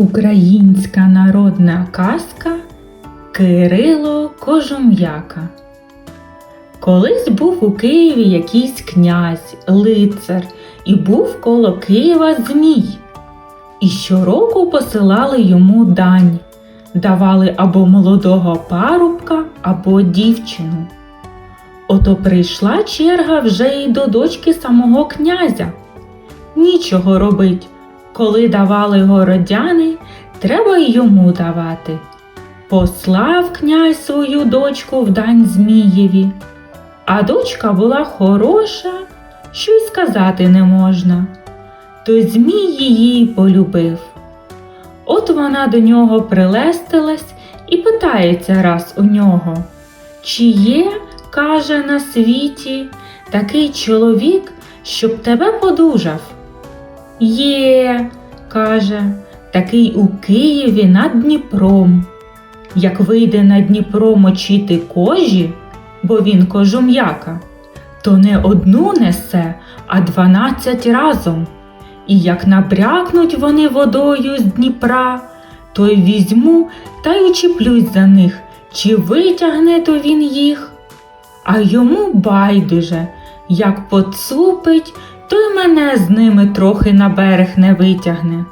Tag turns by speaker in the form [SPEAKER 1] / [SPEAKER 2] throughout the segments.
[SPEAKER 1] Українська народна казка Кирило Кожум'яка. Колись був у Києві якийсь князь, лицар, і був коло Києва Змій. І щороку посилали йому дань, давали або молодого парубка, або дівчину. Ото прийшла черга вже й до дочки самого князя. Нічого робить. Коли давали городяни, треба й йому давати. Послав князь свою дочку в дань Змієві, а дочка була хороша, що й сказати не можна. То Змій її полюбив. От вона до нього прилестилась і питається раз у нього, чи є, каже, на світі такий чоловік, щоб тебе подужав? Є, каже, такий у Києві над Дніпром. Як вийде на Дніпро мочити кожі, бо він кожум'яка, то не одну несе, а дванадцять разом. І як набрякнуть вони водою з Дніпра, то й візьму та й учіплюсь за них, чи витягне то він їх. А йому байдуже, як поцупить, то й мене з ними трохи на берег не витягне.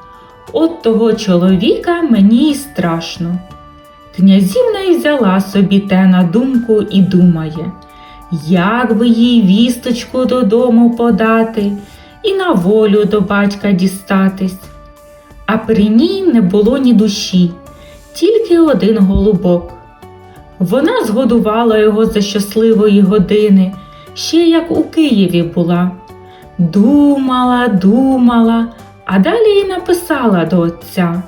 [SPEAKER 1] От того чоловіка мені й страшно. Князівна й взяла собі те на думку і думає, як би їй вісточку додому подати і на волю до батька дістатись. А при ній не було ні душі, тільки один голубок. Вона згодувала його за щасливої години, ще як у Києві була. Думала, думала, а далі й написала до отця.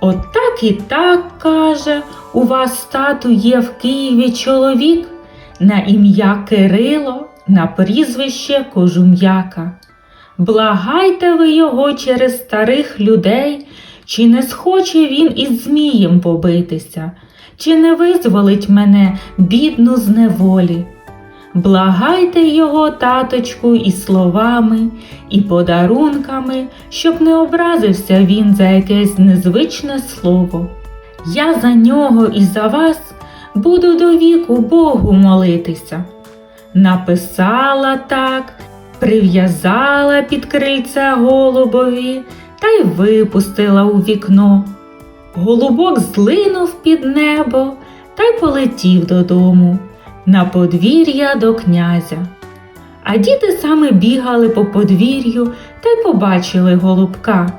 [SPEAKER 1] От так і так, каже, у вас тату є в Києві чоловік на ім'я Кирило, на прізвище Кожум'яка. Благайте ви його через старих людей, чи не схоче він із Змієм побитися, чи не визволить мене, бідну з неволі. Благайте його, таточку, і словами, і подарунками, щоб не образився він за якесь незвичне слово. Я за нього і за вас буду до віку Богу молитися. Написала так, прив'язала під крильце голубові та й випустила у вікно. Голубок злинув під небо та й полетів додому на подвір'я до князя. А діти саме бігали по подвір'ю та й побачили голубка.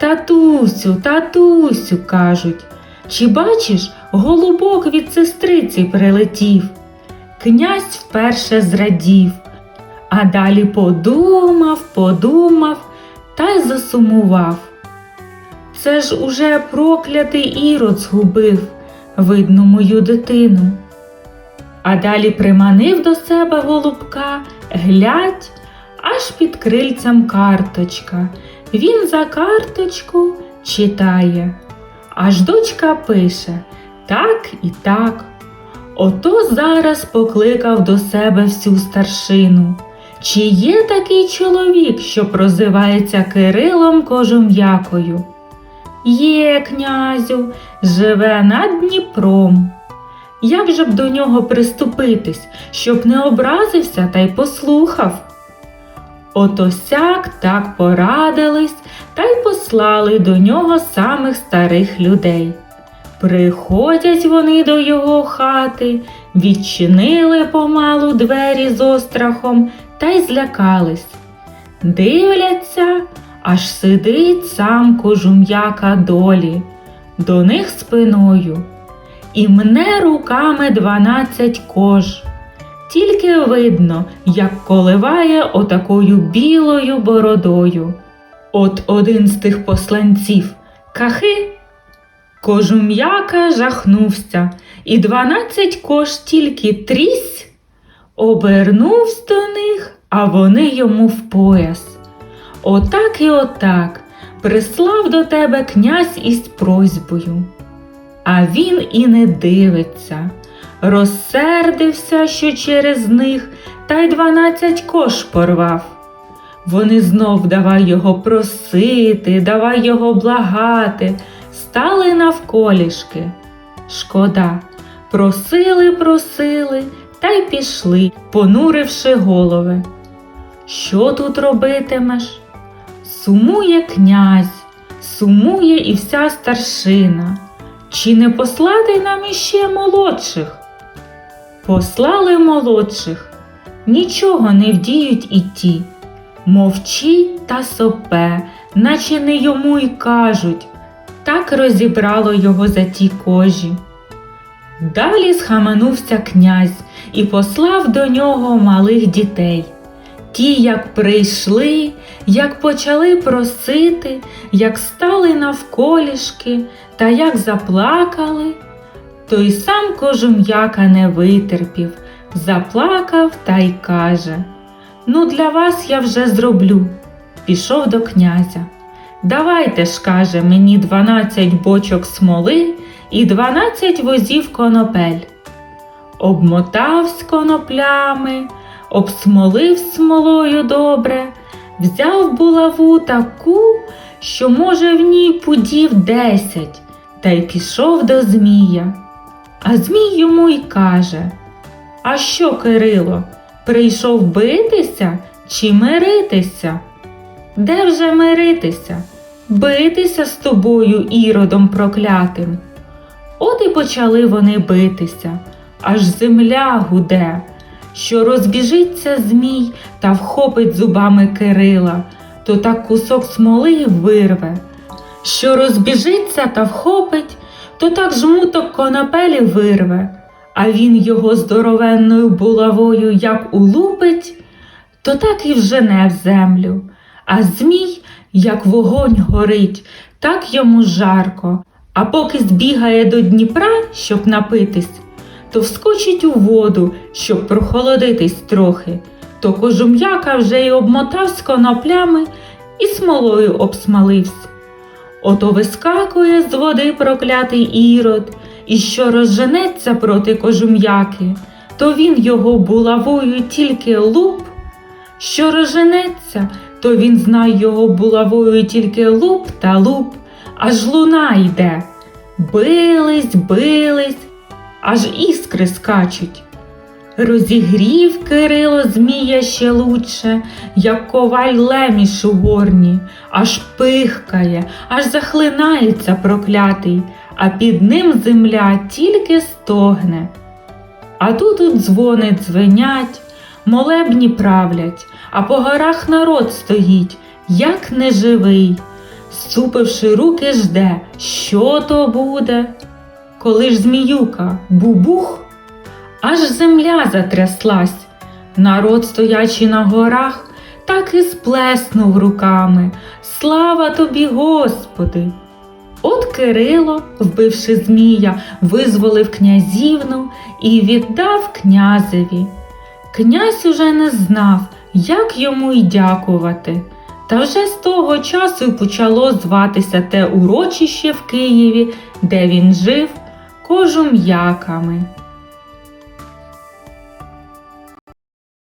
[SPEAKER 1] Татусю, татусю, кажуть, чи бачиш, голубок від сестриці прилетів. Князь вперше зрадів, а далі подумав, подумав та й засумував. Це ж уже проклятий ірод згубив, видно, мою дитину. А далі приманив до себе голубка, глядь, аж під крильцем карточка. Він за карточку читає. Аж дочка пише так і так. Ото зараз покликав до себе всю старшину. Чи є такий чоловік, що прозивається Кирилом Кожум'якою? Є, князю, живе над Дніпром. Як же б до нього приступитись, щоб не образився та й послухав? Ото сяк так порадились та й послали до нього самих старих людей. Приходять вони до його хати, відчинили помалу двері з острахом та й злякались. Дивляться, аж сидить сам кожум'яка долі, до них спиною і мне руками дванадцять кож. Тільки видно, як коливає отакою білою бородою. От один з тих посланців кахи. Кожум'яка жахнувся, і дванадцять кож тільки трісь, обернувся до них, а вони йому в пояс. Отак і отак прислав до тебе князь із просьбою. А він і не дивиться, розсердився, що через них та й дванадцять кош порвав. Вони знов давай його просити, давай його благати, стали навколішки. Шкода, просили, просили, та й пішли, понуривши голови. Що тут робитимеш? Сумує князь, сумує і вся старшина. Чи не послати нам іще молодших? Послали молодших, нічого не вдіють і ті. Мовчить та сопе, наче не йому й кажуть. Так розібрало його за ті кожі. Далі схаменувся князь і послав до нього малих дітей. Ті, як прийшли, як почали просити, як стали навколішки та як заплакали, той сам кожум'яка не витерпів, заплакав та й каже: Ну, для вас я вже зроблю. Пішов до князя. Давайте ж, каже, мені дванадцять бочок смоли і дванадцять возів конопель. Обмотав з коноплями, обсмолив смолою добре, взяв булаву таку, що, може, в ній пудів десять, та й пішов до Змія. А Змій йому й каже: А що, Кирило, прийшов битися чи миритися? Де вже миритися? Битися з тобою, іродом проклятим. От і почали вони битися, аж земля гуде, що розбіжиться змій та вхопить зубами Кирила, то так кусок смоли вирве. Що розбіжиться та вхопить, то так жмуток конопелі вирве, а він його здоровенною булавою як улупить, то так і вжене в землю. А змій, як вогонь горить, так йому жарко. А поки збігає до Дніпра, щоб напитись, то вскочить у воду, щоб прохолодитись трохи, то кожум'яка вже й обмотав з коноплями і смолою обсмалився. Ото вискакує з води проклятий ірод, і що розженеться проти кожум'яки, то він його булавою тільки луп, що розженеться, то він знає його булавою тільки луп та луп, аж луна йде. Бились, бились, аж іскри скачуть. Розігрів Кирило Змія ще лучше, як коваль леміш у горні, аж пихкає, аж захлинається проклятий, а під ним земля тільки стогне. А тут от дзвони дзвенять, молебні правлять, а по горах народ стоїть, як неживий, супивши руки, жде, що то буде. Коли ж зміюка бубух, аж земля затряслась. Народ, стоячи на горах, так і сплеснув руками. Слава тобі, Господи! От Кирило, вбивши Змія, визволив князівну і віддав князеві. Князь уже не знав, як йому й дякувати. Та вже з того часу й почало зватися те урочище в Києві, де він жив кожум'яками.